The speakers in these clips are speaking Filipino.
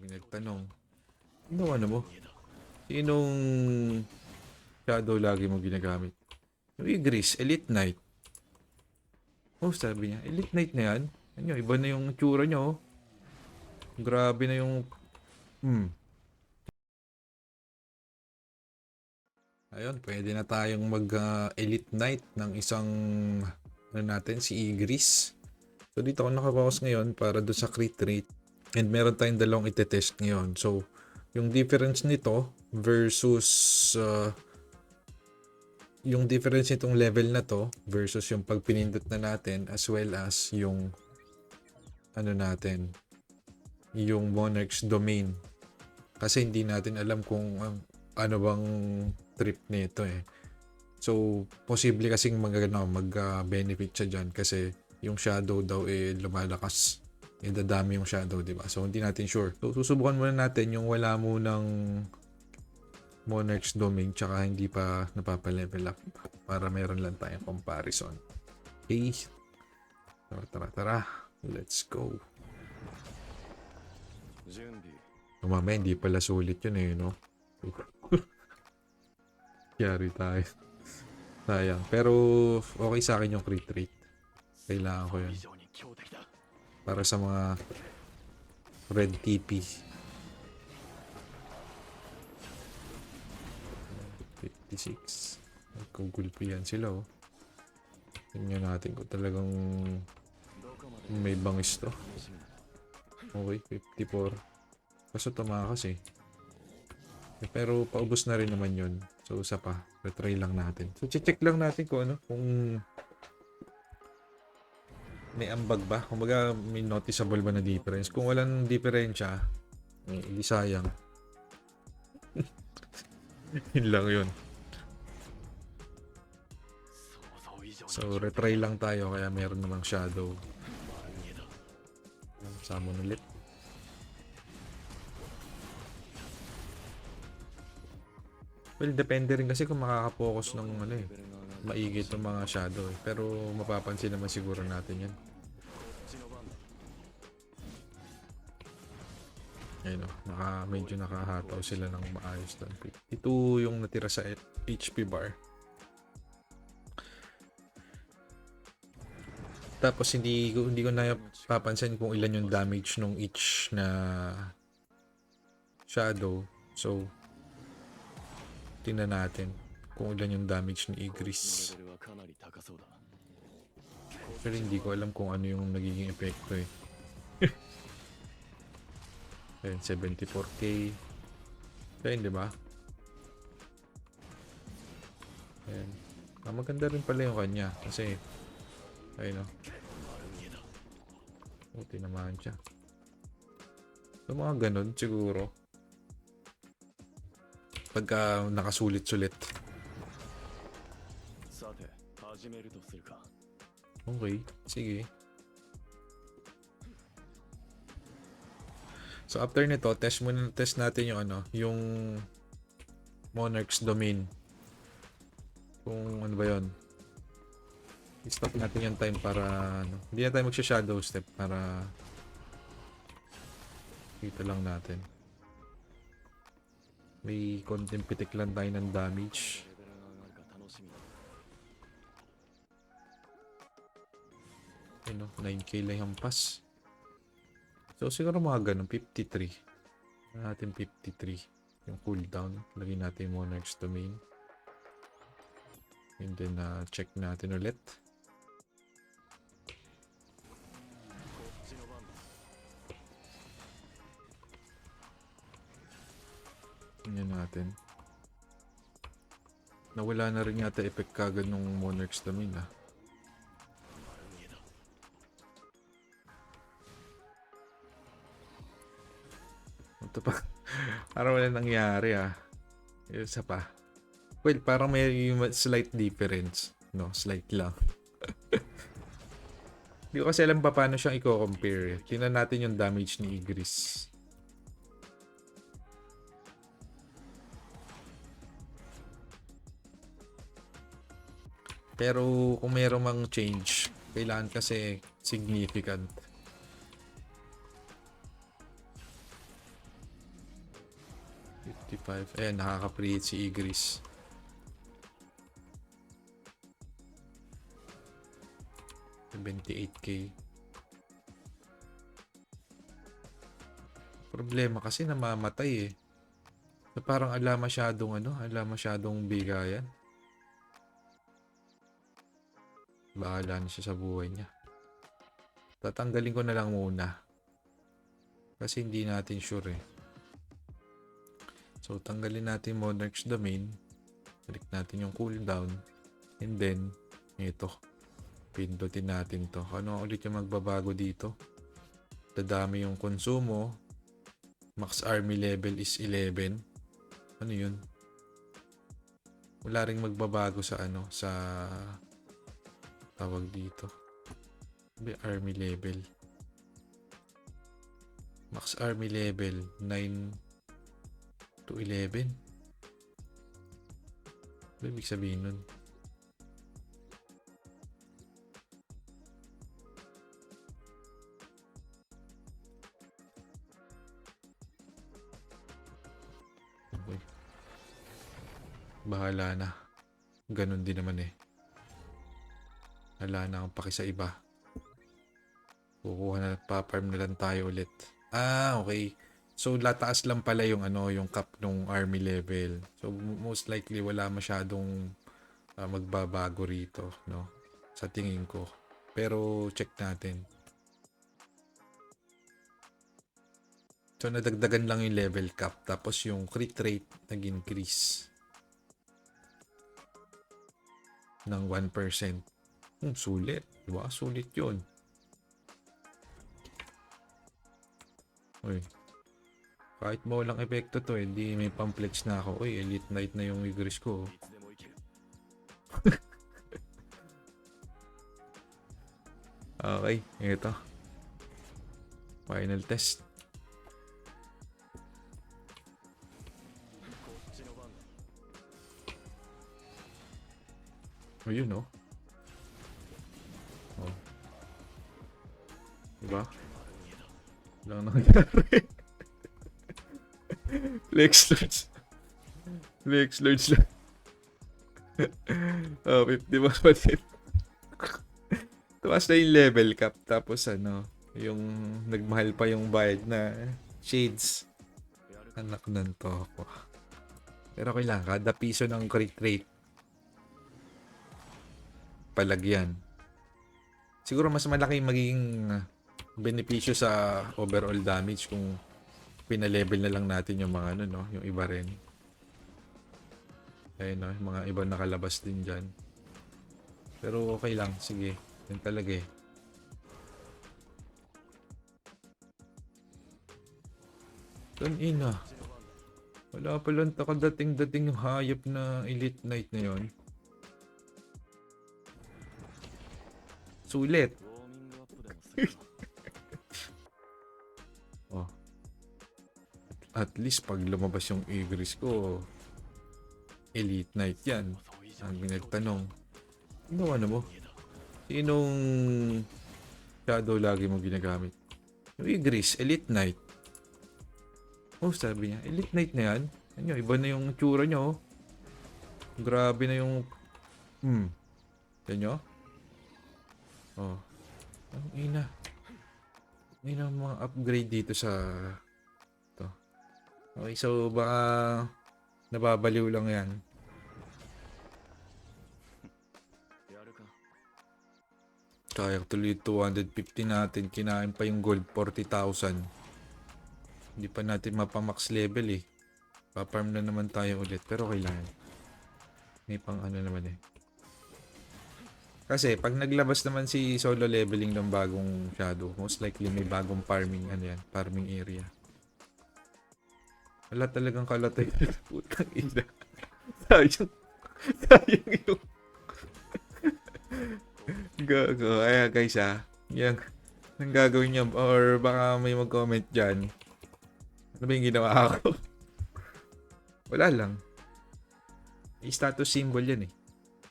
May nagtanong. Ano ano mo? Sinong shadow lagi mo ginagamit? Yung Igris, Elite Knight. Oh, sabi niya, Elite Knight na yan. Ano, iba na yung tsura niya, oh. Grabe na yung... Hmm. Ayun, pwede na tayong mag-Elite Knight ng isang... Ano natin, si Igris. So, dito ako nakapokus ngayon para doon sa crit rate. And meron tayong dalawang itetest ngayon. So, yung difference nito versus uh, yung difference nitong level na to versus yung pag pinindot na natin as well as yung ano natin yung Monarch's domain. Kasi hindi natin alam kung um, ano bang trip nito eh. So posible kasing mag, ano, mag uh, benefit siya dyan kasi yung shadow daw eh lumalakas eh, dadami yung shadow, di ba? So, hindi natin sure. So, susubukan muna natin yung wala mo ng Monarch's Domain tsaka hindi pa napapa-level up para meron lang tayong comparison. Okay. Tara, tara, tara. Let's go. Umama, oh, hindi pala sulit yun eh, no? Yari tayo. Sayang. Pero, okay sa akin yung crit rate. Kailangan ko yun para sa mga red TP. Fifty-six. Nagkugulpo yan sila oh. Tingnan natin kung talagang may bangis to. Okay, 54. Kaso tumakas eh. Pero paubos na rin naman yon So, isa pa. Retry lang natin. So, check lang natin kung ano, kung may ambag ba? Kumbaga may noticeable ba na difference? Kung walang diferensya, eh, hindi sayang. yun lang yun. So, retry lang tayo kaya meron namang shadow. Summon ulit. Well, depende rin kasi kung makakapokus ng ano eh maigi itong mga shadow eh. Pero mapapansin naman siguro natin yan. Ayun o, naka, medyo nakahataw sila ng maayos doon. Ito yung natira sa HP bar. Tapos hindi ko hindi ko na papansin kung ilan yung damage nung each na shadow. So tingnan natin kung ilan yung damage ni Igris. Pero hindi ko alam kung ano yung nagiging epekto eh. Ayan, 74k. Ayan, di ba? Ayan. Ah, maganda rin pala yung kanya. Kasi, ayun o. Oh, tinamaan siya. So, mga ganun siguro. Pagka uh, nakasulit-sulit. さて始めるとするか Okay, sige. So after nito, test muna test natin yung ano, yung Monarch's domain. Kung ano ba 'yon. I-stop natin yung time para ano, hindi na tayo magsha-shadow step para kita lang natin. May konting pitik lang tayo ng damage. Ayun o, 9k lang yung pass. So, siguro mga ganun, 53. Ano natin 53. Yung cooldown. Lagay natin yung Monarch's Domain. And then, uh, check natin ulit. Tingnan natin. Nawala na rin yata effect kagad ng Monarch's Domain ah. Ito pa. parang wala nangyari, ah. Isa pa. Well, parang may slight difference. No, slight lang. Hindi ko kasi alam pa paano siyang i-compare. Tingnan natin yung damage ni Igris. Pero kung mayroong mang change, kailangan kasi significant. 55. Ayan, nakaka-create si Igris. K Problema kasi namamatay eh. So, parang ala masyadong ano, ala masyadong bigayan. Bahala na siya sa buhay niya. Tatanggalin ko na lang muna. Kasi hindi natin sure eh. So, tanggalin natin Monarch's Domain. Balik natin yung cooldown. And then, ito. Pindutin natin to. Ano ulit yung magbabago dito? Dadami yung konsumo. Max army level is 11. Ano yun? Wala ring magbabago sa ano, sa tawag dito. May army level. Max army level 9 to 11. Ano ibig sabihin nun? Okay. Bahala na. Ganon din naman eh. Wala na akong paki sa iba. Kukuha na, paparm na lang tayo ulit. Ah, okay. So, lataas lang pala yung ano, yung cap nung army level. So, most likely wala masyadong ah, magbabago rito, no? Sa tingin ko. Pero, check natin. So, nadagdagan lang yung level cap. Tapos, yung crit rate nag-increase ng 1%. Hmm, sulit. Diba? Sulit yun. Uy. Kahit mo walang epekto to, hindi eh, may pamplex na ako. Uy, elite knight na yung Igris ko. Oh. okay, ito. Final test. Oh, you oh. know. Oh. Diba? Wala nang nangyari. Flex loads. Flex loads lang. oh, 50 mas palit. Tumas na yung level cap. Tapos ano, yung nagmahal pa yung bayad na shades. Anak nun to ako. Pero kailangan kada piso ng crit rate. Palagyan. Siguro mas malaki magiging benepisyo sa overall damage kung pinalevel na lang natin yung mga ano, no? Yung iba rin. Ayun, no? Yung mga iba nakalabas din dyan. Pero okay lang. Sige. Yan talaga eh. Tan ina. Wala pa lang takadating-dating yung hayop na elite knight na yon. Sulit. oh, at least pag lumabas yung Igris ko, Elite Knight yan. Ang pinagtanong, ano ano mo? Sinong shadow lagi mo ginagamit? Yung Igris, Elite Knight. Oh, sabi niya, Elite Knight na yan. Ano, iba na yung tsura niya oh. Grabe na yung... Hmm. Yan nyo? Oh. oh ang ina. Ang ina mga upgrade dito sa Okay, so baka nababaliw lang yan. Kaya tuloy 250 natin. Kinain pa yung gold 40,000. Hindi pa natin mapamax level eh. Paparm na naman tayo ulit. Pero kailangan. May pang ano naman eh. Kasi pag naglabas naman si solo leveling ng bagong shadow, most likely may bagong farming ano yan, farming area. Wala talagang kalatay. Putang ina. Sayang. Sayang yung Gago. Kaya guys ah. Yan. Ang gagawin niyo. Or baka may mag-comment dyan. Ano ba yung ginawa ko? Wala lang. May status symbol yan eh.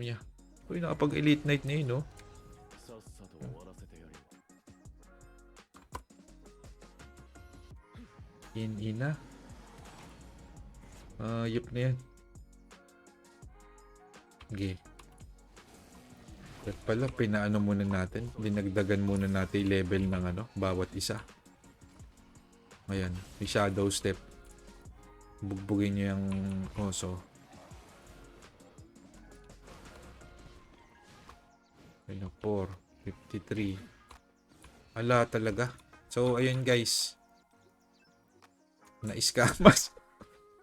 Niya. Uy, nakapag-elite night na yun, no? さ Ah, Ayup na yan. Game. Okay. Pala, pinaano muna natin. Dinagdagan muna natin level ng ano, bawat isa. Ayan, may shadow step. Bugbugin nyo yung oso. Ayun, 4, 53. Ala talaga. So, ayun guys. Na-scamas.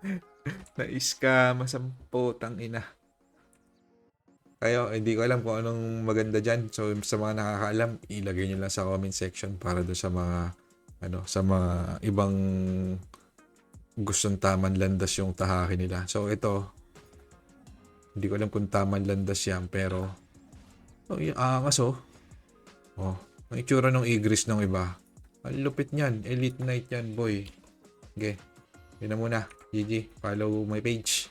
Na-scamas ang putang ina. Kayo, hindi ko alam kung anong maganda dyan. So, sa mga nakakaalam, ilagay nyo lang sa comment section para do sa mga, ano, sa mga ibang gustong taman landas yung tahaki nila. So, ito, hindi ko alam kung taman landas yan, pero, oh, yung angas, oh. Oh, ang itsura ng igris ng iba. Ang lupit niyan. Elite Knight yan, boy. Okay. Yun na muna. GG, valeu, my bitch.